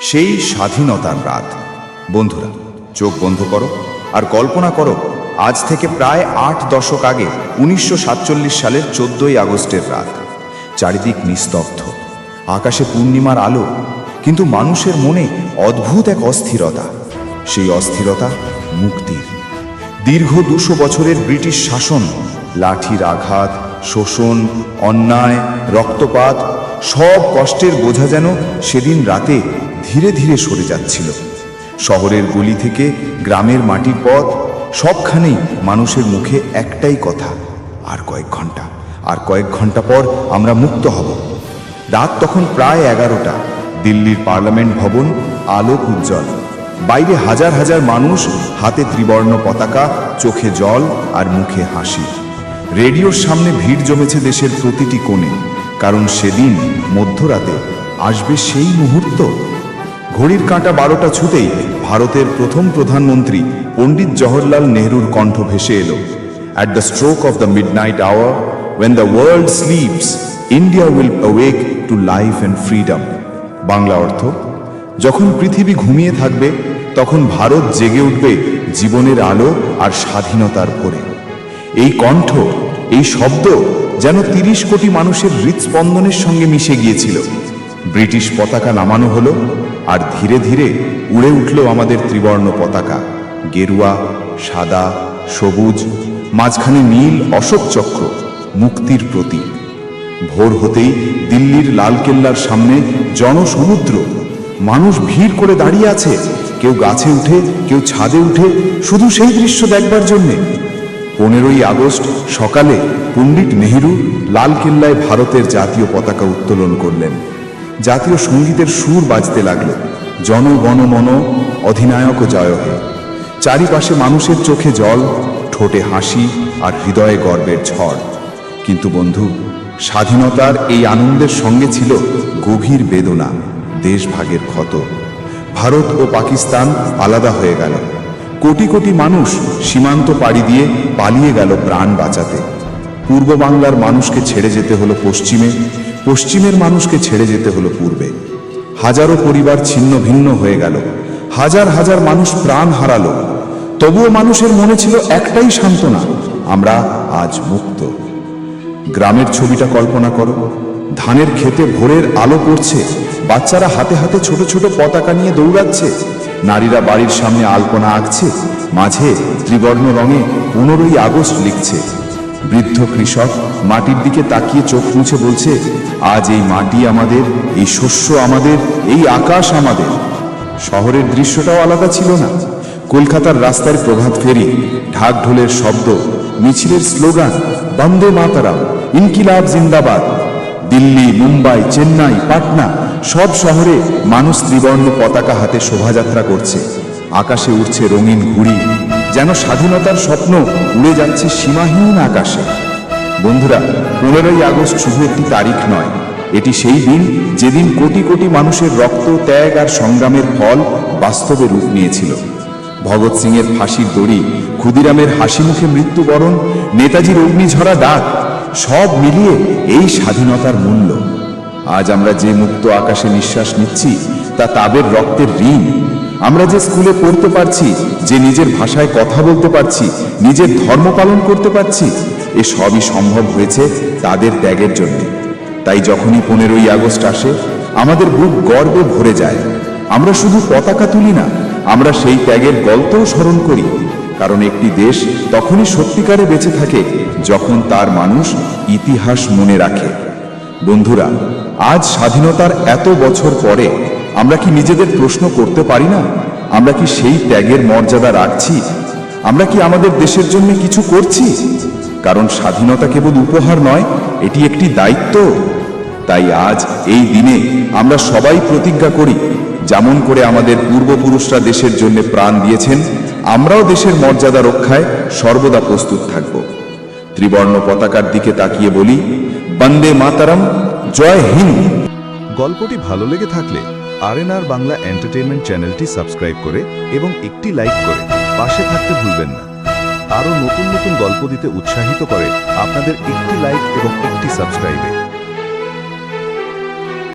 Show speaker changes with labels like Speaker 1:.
Speaker 1: সেই স্বাধীনতার রাত। বন্ধুরা, চোখ বন্ধ করো আর কল্পনা করো, আজ থেকে প্রায় আট দশক আগে উনিশশো সাতচল্লিশ সালের চোদ্দই আগস্টের রাত। চারিদিক নিস্তব্ধ, আকাশে পূর্ণিমার আলো, কিন্তু মানুষের মনে অদ্ভুত এক অস্থিরতা। সেই অস্থিরতা মুক্তির। দীর্ঘ দুশো বছরের ব্রিটিশ শাসন, লাঠির আঘাত, শোষণ, অন্যায়, রক্তপাত, সব কষ্টের বোঝা যেন সেদিন রাতে ধীরে ধীরে সরে যাচ্ছিল। শহরের গলি থেকে গ্রামের মাটির পথ, সবখানেই মানুষের মুখে একটাই কথা, আর কয়েক ঘণ্টা। আর কয়েক ঘণ্টা পর আমরা মুক্ত হব। রাত তখন প্রায় এগারোটা। দিল্লির পার্লামেন্ট ভবন আলোক উজ্জ্বল। বাইরে হাজার হাজার মানুষ, হাতে ত্রিবর্ণ পতাকা, চোখে জল আর মুখে হাসি। রেডিওর সামনে ভিড় জমেছে দেশের প্রতিটি কোণে। কারণ সেদিন মধ্যরাতে আসবে সেই মুহূর্ত। ঘড়ির কাঁটা বারোটা ছুতেই ভারতের প্রথম প্রধানমন্ত্রী পণ্ডিত জওহরলাল নেহরুর কণ্ঠ ভেসে এলো। At the stroke of the midnight hour when the world sleeps India will awake to life and freedom Bangla অর্থ, যখন পৃথিবী ঘুমিয়ে থাকবে, তখন ভারত জেগে উঠবে জীবনের আলো আর স্বাধীনতার ভরে। এই কণ্ঠ, এই শব্দ যেন তিরিশ কোটি মানুষের হৃৎস্পন্দনের সঙ্গে মিশে গিয়েছিল। ব্রিটিশ পতাকা নামানো হলো আর ধীরে ধীরে উড়ে উঠল আমাদের ত্রিবর্ণ পতাকা। গেরুয়া, সাদা, সবুজ, মাঝখানে নীল অশোক চক্র, মুক্তির প্রতীক। ভোর হতেই দিল্লির লালকেল্লার সামনে জনসমুদ্র। মানুষ ভিড় করে দাঁড়িয়ে আছে। কেউ গাছে উঠে, কেউ ছাদে উঠে, শুধু সেই দৃশ্য দেখবার জন্যে। পনেরোই আগস্ট সকালে পণ্ডিত নেহেরু লালকেল্লায় ভারতের জাতীয় পতাকা উত্তোলন করলেন। জাতীয় সঙ্গীতের সুর বাজতে লাগল। জন গণ মন, অধিনায়ক জয় হে। চারিপাশে মানুষের চোখে জল, ঠোঁটে হাসি আর হৃদয়ে গর্বের ঝড়। কিন্তু বন্ধু, স্বাধীনতার এই আনন্দের সঙ্গে ছিল গভীর বেদনা, দেশভাগের ক্ষত। ভারত ও পাকিস্তান আলাদা হয়ে গেল। কোটি কোটি মানুষ সীমান্ত পাড়ি দিয়ে পালিয়ে গেল প্রাণ বাঁচাতে। পূর্ব বাংলার মানুষকে ছেড়ে যেতে হলো পশ্চিমে পশ্চিমের মানুষকে ছেড়ে যেতে হলো পূর্বে। হাজারো পরিবার ছিন্ন ভিন্ন হয়ে গেল। হাজার হাজার মানুষ প্রাণ হারালো। তবুও মানুষের মনে ছিল একটাই সান্ত্বনা, আমরা আজ মুক্ত। গ্রামের ছবিটা কল্পনা করো। ধানের ক্ষেতে ভোরের আলো পড়ছে। বাচ্চারা হাতে হাতে ছোট ছোট পতাকা নিয়ে দৌড়াচ্ছে। নারীরা বাড়ির সামনে আলপনা আঁকছে। মাঝে ত্রিবর্ণ রঙে পনেরোই আগস্ট লিখছে। বৃদ্ধ কৃষক মাটির দিকে তাকিয়ে চোখ মুছে বলছে, আজ এই মাটি আমাদের, এই শস্য আমাদের, এই আকাশ আমাদের। শহরের দৃশ্যটাও আলাদা ছিল না। কলকাতার রাস্তার প্রভাত ফেরি, ঢাক ঢোলের শব্দ, মিছিলের স্লোগান, বন্দে মাতারাম, ইনকিলাব জিন্দাবাদ। দিল্লি, মুম্বাই, চেন্নাই, পাটনা, সব শহরে মানুষ ত্রিবর্ণ পতাকা হাতে শোভাযাত্রা করছে। আকাশে উঠছে রঙিন ঘুড়ি। যেন স্বাধীনতার স্বপ্ন উড়ে যাচ্ছে সীমাহীন আকাশে। বন্ধুরা, পনেরোই আগস্ট শুধু একটি তারিখ নয়, এটি সেই দিন যেদিন কোটি কোটি মানুষের রক্ত, ত্যাগ আর সংগ্রামের ফল বাস্তবে রূপ নিয়েছিল। ভগৎ সিংয়ের ফাঁসির দড়ি, ক্ষুদিরামের হাসি মুখে মৃত্যুবরণ নেতাজির অগ্নিঝরা ডাক, সব মিলিয়ে এই স্বাধীনতার মূল্য। আজ আমরা যে মুক্ত আকাশে নিঃশ্বাস নিচ্ছি, তা তাদের রক্তের ঋণ। আমরা যে স্কুলে পড়তে পারছি, যে নিজের ভাষায় কথা বলতে পারছি, নিজের ধর্ম পালন করতে পারছি, এ সবই সম্ভব হয়েছে তাদের ত্যাগের জন্য। তাই যখনই পনেরোই আগস্ট আসে, আমাদের বুক গর্বে ভরে যায়। আমরা শুধু পতাকা তুলি না, আমরা সেই ত্যাগের গল্পও স্মরণ করি। কারণ একটি দেশ তখনই সত্যিকারে বেঁচে থাকে, যখন তার মানুষ ইতিহাস মনে রাখে। বন্ধুরা, আজ স্বাধীনতার এত বছর পরে আমরা কি নিজেদের প্রশ্ন করতে পারি না? আমরা কি সেই ত্যাগের মর্যাদা রাখছি? আমরা কি আমাদের দেশের জন্য কিছু করছি? কারণ স্বাধীনতা কেবল উপহার নয়, এটি একটি দায়িত্ব। তাই আজ, এই দিনে, আমরা সবাই প্রতিজ্ঞা করি, যেমন করে আমাদের পূর্বপুরুষরা দেশের জন্য প্রাণ দিয়েছেন, আমরাও দেশের মর্যাদা রক্ষায় সর্বদা প্রস্তুত থাকব। ত্রিবর্ণ পতাকার দিকে তাকিয়ে বলি, বন্দে মাতারাম, জয় হিন্দ!
Speaker 2: গল্পটি ভালো লেগে থাকলে আরএনআর বাংলা এন্টারটেইনমেন্ট চ্যানেলটি সাবস্ক্রাইব করে এবং একটি লাইক করে পাশে থাকতে ভুলবেন না। আরও নতুন নতুন গল্প দিতে উৎসাহিত করে আপনাদের একটি লাইক এবং একটি সাবস্ক্রাইবে।